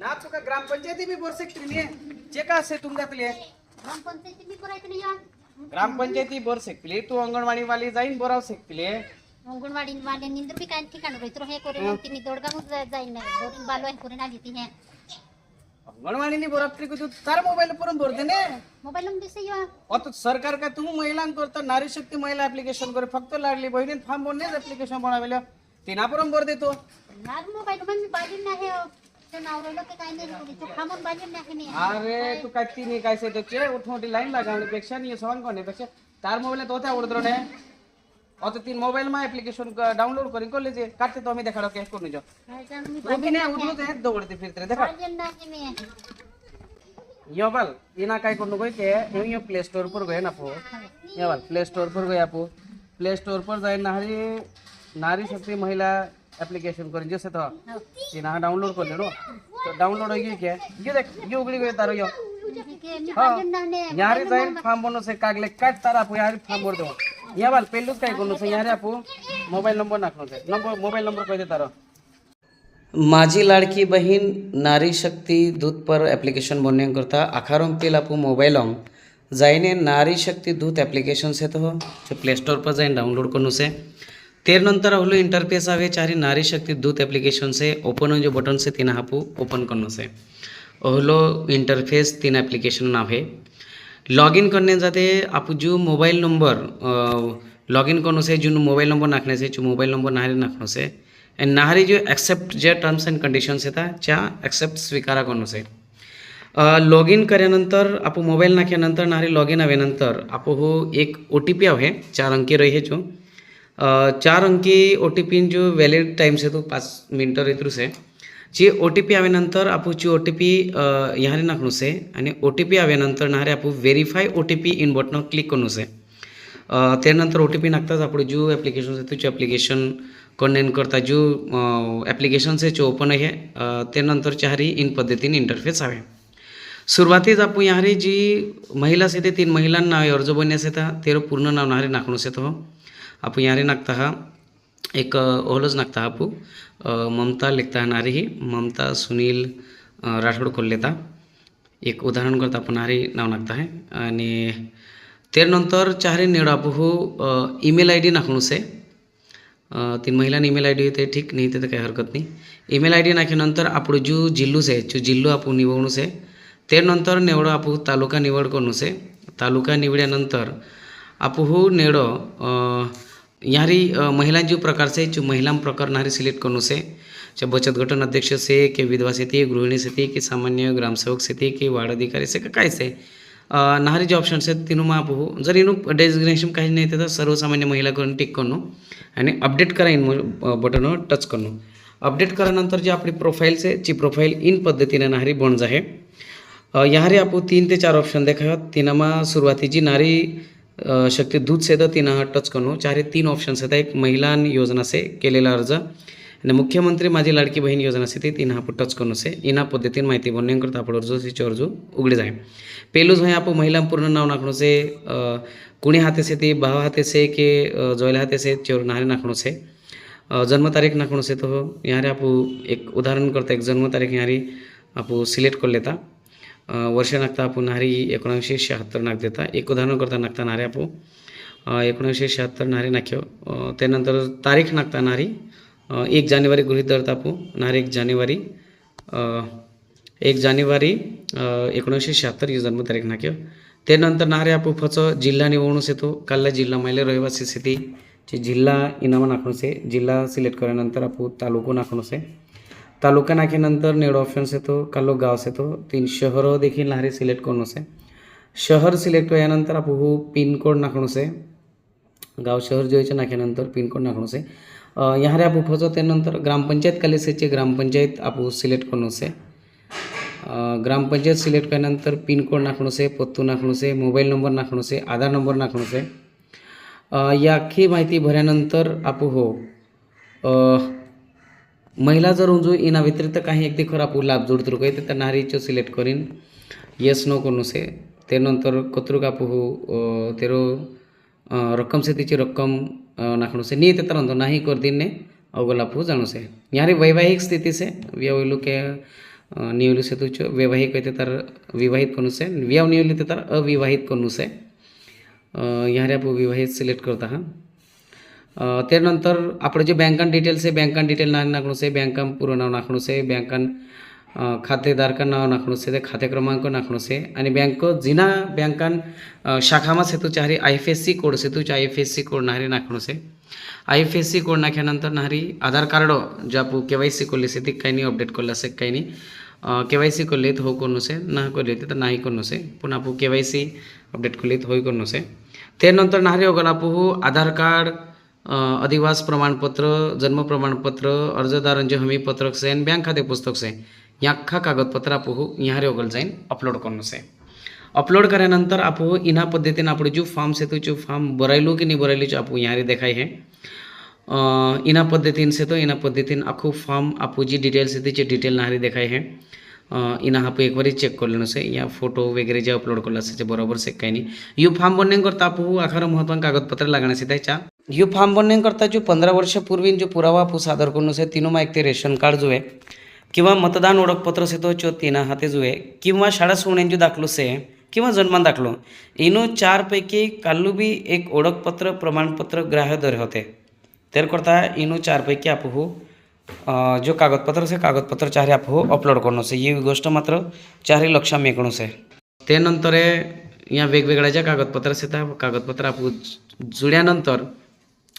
ना तुका ग्रामपंचायती बी bore secretary जे का असे तुमच्यातले ग्रामपंचायती मी करायचं नाही या. ग्रामपंचायती बोर सेकले तू अंगणवाडी वाली जाईन बोराव सेकले अंगणवाडी वाले निंदर बी काय ठिकाण राहतो हे करेन तिने दोडगाव जाईन दोन बालो हे करून आली ती हे. अंगणवाडी बोरात तू तार मोबाईल ने? मोबाईल नंबर दिसे या आता सरकार काय तू महिलांकरता नारी शक्ती महिला ऍप्लिकेशन करे फक्त लाडली बहिणीन फार्म बोलणेच ऍप्लिकेशन बनवलं तिना पुरून बोर देतो. नार मोबाईल मी बाजून नाही हो. ते नाव राहिलं ते काय नाही राहिलं. तो खामून बाजून नाही नाही अरे तू काय तिने काय से त्याचे उठ मोठी लाईन लागावण्यापेक्षा नाही सवाल कोणण्यापेक्षा तार मोबाईल तो त्या उडत रे आता तीन मोबाईल मा ऍप्लिकेशन डाउनलोड करून कोले जे काटते तो आम्ही देखाडो कॅश करून जाऊ काय जाणं मी तो भी नाही उठलो ते दौडते फिरते रे देखा बाजून नाही मी यो बल इना काय करू नको के यो यो प्ले स्टोर पर गए ना पो यो बल प्ले स्टोर पर गए आपो प्ले स्टोर पर जाए नारी नारी शक्ति महिला एप्लीकेशन करें जैसे तो हो. तिना डाउनलोड कर लेनो तो डाउनलोड हो गई क्या ये देख ये उगड़ी गई तारो यो हाँ यारे जाए फार्म बनो से कागले काट तारा आपो यार फार्म भर दो या बाल पेलू काय करू से यारे आपो मोबाईल नंबर नाखनो से नंबर मोबाईल नंबर कह दे तारो माझी लाडकी बहीण नारी शक्ती दूत पर एप्लिकेशन बनने करता आखारों पेल आपू मोबाइल जाइने नारी शक्ति दूत एप्लिकेशन से तो जो प्ले स्टोर पर जाइन डाउनलोड करने से तेर नंतर हलो इंटरफेस आवे चाहे नारी शक्ति दूत एप्लिकेशन से ओपन जो बटन से तीन हापू ओपन करने से हलो इंटरफेस तीन एप्लीकेशन आहे लॉग इन करने जाते आप जो मोबाईल नंबर लॉग इन करने से जो मोबाईल नंबर नाखने से जो मोबाईल नंबर नाहरी नाखने से एंड नाहरी जो एक्सेप्ट जे टर्म्स अँड कंडिशन्स येतात त्या ॲक्सेप्ट स्वीकारा करून से। लॉग इन केल्यानंतर आपण मोबाईल नाख्यानंतर नाहरी लॉग इन हवेनंतर आप हो एक ओ टी पी आहे चार अंकी रही जो। अ, चार अंकी ओ टी पी जो वॅलिड जी ओ टी पी आव्यानंतर आपूची ओ टी पी ह्याने नाकणुसे आणि ओ टी पी आव्यानंतर नारे आपू verify O T P in button click करूसे त्यानंतर ओ टी पी नाकताच आपण जो ॲप्लिकेशन से तुझे ॲप्लिकेशन कंटेन करता जो ॲप्लिकेशन से जो ओपन आहे त्यानंतर चारी इन पद्धतीने इंटरफेस हवे सुरुवातीच आपण यहाँ जी महिला से तीन महिलांना अर्ज बनण्यास येतात तेरं पूर्ण नाव नाहारी नाकणूस येतो आपण यहाँ नागता हा. एक ᱚᱦᱞᱚᱡᱽ नागता आपू ममता लिखता नारी ही ममता सुनील राठोड लेता। एक उदाहरण करता आपणारी नाव नागता आहे आणि त्यानंतर चाहरी निळापूहू हो, ईमेल आय डी नाखणूसे तीन महिला ईमेल आय डी होते ठीक नाही ते तर काही हरकत नाही। ईमेल आय डी नाखल्यानंतर आपण जो जिल्लू आहे जो जिल्लू आपू निवडणूस आहे त्यानंतर नेवडो आपू तालुका निवड करूनच आहे तालुका निवड्यानंतर आपू हो नेडो यारी महिला जो प्रकार से जो महिला प्रकार नारी सिलेक्ट करनो से जो बचत गठन अध्यक्ष से के विधवा से थी गृहिणी से थी कि सामान्य ग्राम सेवक से थी कि वार्ड अधिकारी से का काय से नहारी जे ऑप्शन आहेत तिनू माप हो जर इनू डेजिग्नेशन काही नाही तर सर्वसामान्य महिला महिलाकडून टिक करणं आणि अपडेट करा इन बटनवर टच करणं. अपडेट करानंतर जी आपली प्रोफाईल आहे जी प्रोफाईल इन पद्धतीने नारी बणज आहे याहारी आपण तीन ते चार ऑप्शन देखावत तिनामा सुरुवातीची नारी शक्य दूध से द हा टच करणू चार तीन ऑप्शन्स आहेत. एक महिला योजना से केलेला अर्ज. आणि मुख्यमंत्री माझी लाडकी बहीण योजना से ती तीन आपण टच करून से. इना पद्धतीनं माहिती बनण्याकरता आपण अर्ज तिचे अर्ज उघडे जाय. पेलूज व्हाय आपण महिला पूर्ण नाव नाखणू से कुणी हाते से ती भाव हाते से के जोयला हाथे से चोर नारे नाखणू से. जन्म तारीख से तो हो. यहाँ आप एक उदाहरण करता. एक जन्म तारीख यहाँ आप सिलेक्ट कर लेता. वर्ष नाखता आपण नारी एकोणावीसशे शहात्तर नाग देता. एक उदाहरण करता नागता नारे आपण एकोणीसशे शहात्तर नारी नाख्यो. त्यानंतर तारीख नागता नारी. एक जानेवारी गृहित धरता आपण नारी एक जानेवारी. एक जानेवारी एकोणीसशे शहात्तर ही जन्मतारीख नाख्यो. त्यानंतर नारे आपू फच. जिल्हा निवडणूक येतो काल्ला जिल्हा महिला रहिवासी स्थिती जे जिल्हा इनामा नाखणूस आहे जिल्हा सिलेक्ट केल्यानंतर आपू तालुको नाखणूस. आहे तालुका नाख्यानंतर निवड ऑप्शन्स येतो कालो गावस येतो. तीन शहर देखील नारी सिलेक्ट करून असे. शहर सिलेक्ट केल्यानंतर आपू हो पिनकोड नाखणूस आहे गाव शहर जोयच्या नाख्यानंतर पिनकोड नाखणूस आहे अ, ह्या त्यानंतर ग्रामपंचायत कालेसेचे ग्रामपंचायत आपू सिलेक्ट करूनच आहे ग्रामपंचायत सिलेक्ट केल्यानंतर पिनकोड नाखणूस आहे पत्तू नाखणूस आहे मोबाईल नंबर नाखणूस आहे आधार नंबर नाखणूस आहे अ, माहिती भरल्यानंतर आपू हो महिला जर उंजू इना व्यतिरिक्त काही एक देखील आपण लाभ जोडतो काही तर नारीचं सिलेक्ट करीन. येस नो करून से त्यानंतर कत्रुक हो, तेरो रक्कम से तिची रक्कम नाखणू से. नी ते तर नाही कर ने अवगल आपू जाणू से. वैवाहिक स्थिति से व्यवलु के अ, निवलु से तुझ वैवाहिक कहते तर विवाहित कनु से व्यव निवली ते तर अविवाहित कनु से अ, आपू विवाहित सिलेक्ट करता हा. त्यानंतर આપણે जे બેંક डिटेल्स आहे બેંક डिटेल નામ નાખવાનું છે બેંક પૂરું નામ નાખવાનું છે બેંક ખાતેદારકનું नाव નાખવાનું છે ते खाते क्रमांक નાખવાનો છે आणि बँक जिना बँक શાખામાં છે તો ચારે આઈએફએસસી કોડ છે તો જ આઈએફએસસી કોડ નારી एफ एस सी कोड नाख्यानंतर नारी आधार कार्ड जे आपण केवायसी करले से ते काही नाही अपडेट करलं असेल काही नाही. केवायसी करले हो करणं से ना करले तर नाही करणं से. पण आपण केवायसी अपडेट करले होय करणं से. त्यानंतर नारी अगर हो आपू आधार कार्ड अधिवास प्रमाणपत्र जन्म प्रमाणपत्र अर्जदारांचे हमीपत्रक से बँक खाते पुस्तक से याख्खा कागदपत्र आपू यहाँ रेगल जाईन अपलोड करून से. अपलोड करानंतर आपू इना पद्धतीने आपण जो फॉर्म से तो जो फॉर्म बरायलो की नाही भरायलो आपू यहाँ देखाय हे. इना पद्धतीन से तो इना पद्धतीन आखू फॉर्म आपू जी डिटेल्स से तिचे डिटेल नारी देखाय हे. इना आपू एक वरी चेक करले से या फोटो वगैरे जे अपलोड करला असे बरोबर से काही नाही. यो फॉर्म बनण्याकरता आपू आखार महत्त्वान कागदपत्र लागण्याचे त्याच्या. यो फॉर्म बनणे करता जो पंधरा वर्षापूर्वी जो पुरावा आपू सादर करून आहे तिनं एक ते रेशन कार्ड जो आहे किंवा मतदान ओळखपत्र से तो चो तीन हाते जो आहे किंवा शाळा सोडण्याची दाखलो से किंवा जन्मान दाखलो इनो चारपैकी काल्लू बी एक ओळखपत्र प्रमाणपत्र ग्राह्य दर होते। तर करता इनो चारपैकी आप हो, जो कागदपत्र से कागदपत्र चारही आप हो अपलोड करणं से ही गोष्ट मात्र चारही लक्षात मेकणं से। त्यानंतर या वेगवेगळ्या ज्या कागदपत्र असतात त्या कागदपत्र आपण जुळ्यानंतर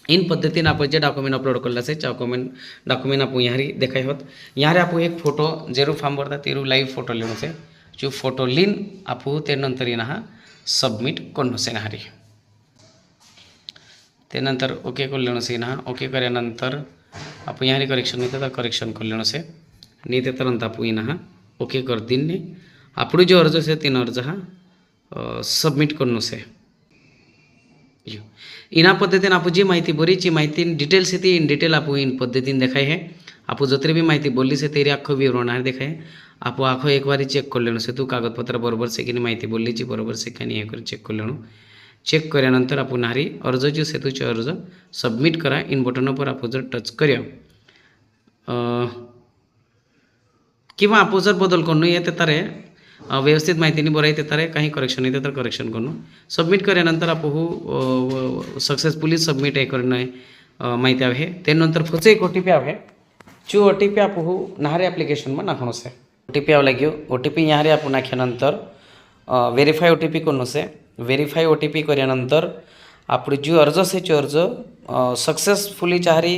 इन पद्धति आप जे डॉक्यूमेंट अपलोड कर से डॉक्यूमेंट डॉक्यूमेंट आप यहाँ देखा होत। यहाँ आप एक फोटो जेरू फॉर्म भरता तेरू लाइव फोटो लिहूँ से। जो फोटो लीन आप तेनंतर यहाँ सबमिट करू से नहारी त्यानंतर ओके कर करू से ना ओके करानंतर आप यहाँ करेक्शन नहीं था करेक्शन कर से। नहीं थे तुरंत आप यहाँ ओके कर दिन नहीं आप जो अर्ज से तीन अर्ज हाँ सबमिट करू से। इना पद्धतीने आपू जी माहिती बोली छी माहिती डिटेल्स सिटी इन डिटेल आपो इन पद्धतीन देखाय हे। आपो जतरी बी माहीती बोलली सतेरी आखो विवरण देखाय आपो आखो एक बार चेक करल्याणु सेतू कागज पत्र बरोबर सिकिनी माहिती बोलली छी बरोबर से की नि चेक कर लेणु। चेक करया नंतर नारी नहारी अर्ज च्यो सेतूचो अर्ज सबमिट करा इन इमभटना पर आपूचं टच कर किंवा आपो जर बदल को नु य तारे व्यवस्थित माहितीने बरं आहे ते तर काही करेक्शन नाही ते तर करेक्शन करून सबमिट करेनंतर आपहू सक्सेसफुली सबमिट हे करणं आहे माहिती आहे. त्यानंतर फुच एक ओ टी पी आहे. चू ओ टी पी आपहू नहारे ॲप्लिकेशन मग नाखणो से ओ टी पी आव लागेल. ओ टी पी यहारे आपण नाख्यानंतर व्हेरीफाय ओ टी पी करून से व्हेरीफाय ओ टी पी करेनंतर आपण जो अर्ज से अर्ज सक्सेसफुली चारी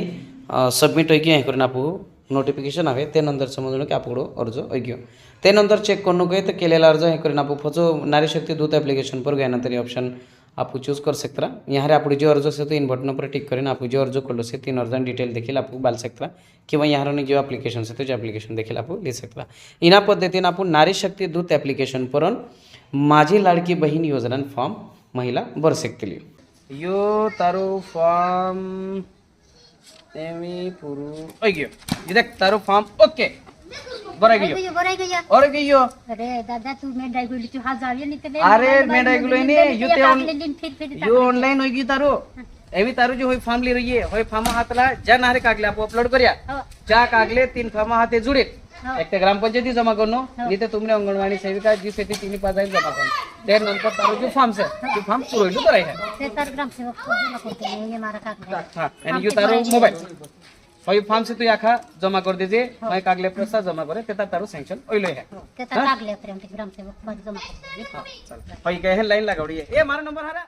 सबमिट होईगी हे करून आपहू हो, नोटिफिकेशन हवे ते नंतर की आपण अर्ज ऐक्यो. त्यानंतर चेक करणं गए तर केलेला अर्ज हे करीन. आपण फोजो नारी शक्ती दूत ॲप्लिकेशन पर गए तरी ऑप्शन आपण चूज कर सकता यहाँ आपण जे अर्ज असेल तो इन बटन पर टिक करें आपण जे अर्ज करलो से तीन अर्जन डिटेल देखील आपण बाल सकता किंवा यहाँ ने ॲप्लिकेशन एप्लीकेशन जे तो देखील एप्लीकेशन देखिए ले सकता इना पद्धतीने आपण नारी शक्ती दूत ॲप्लिकेशन पर माझी लाडकी बहीण योजना फॉर्म महिला भर सकतील यो तारो फॉर्म સેમી પૂરું ઓઈ ગયો જીતક તારું ફોર્મ ઓકે ભરાઈ ગયો ભરાઈ ગયો ઓર ગયો અરે દાદા તું મેડાઈ ગયો તું હાજ આવ્યો ને કે અરે મેડાઈ ગયો ને યુ તે યુ ઓનલાઈન હોઈ ગયું તારું એવી તારું જે હોય ફાર્મ લઈ રહીએ હોય ફાર્મ હાથલા જ્યાં નારે કાગલે આપો અપલોડ કર્યા જ્યાં કાગલે તીન ફાર્મ હાથે જોડે हो. एक तर ग्रामपंचायती जमा करणं हो. आणि ते तुम्ही अंगणवाडी सेविका जी सेती तिन्ही पाच जमा करणं. त्यानंतर तारो जो फॉर्म सर ते फॉर्म पुरवलं करायचं ते तर ग्रामसेवक जमा करते हे मारा कागद. हां आणि यो तारो मोबाईल ওই ফার্ম সে তুই আখা জমা করে দিতে ওই কাগলে প্রস্তাব জমা করে তেতা তারও স্যাংশন ওইলো হ্যাঁ তেতা কাগলে প্রেম গ্রাম সেবক জমা করে ওই কে লাইন লাগাউড়ি এ মারা নম্বর হারা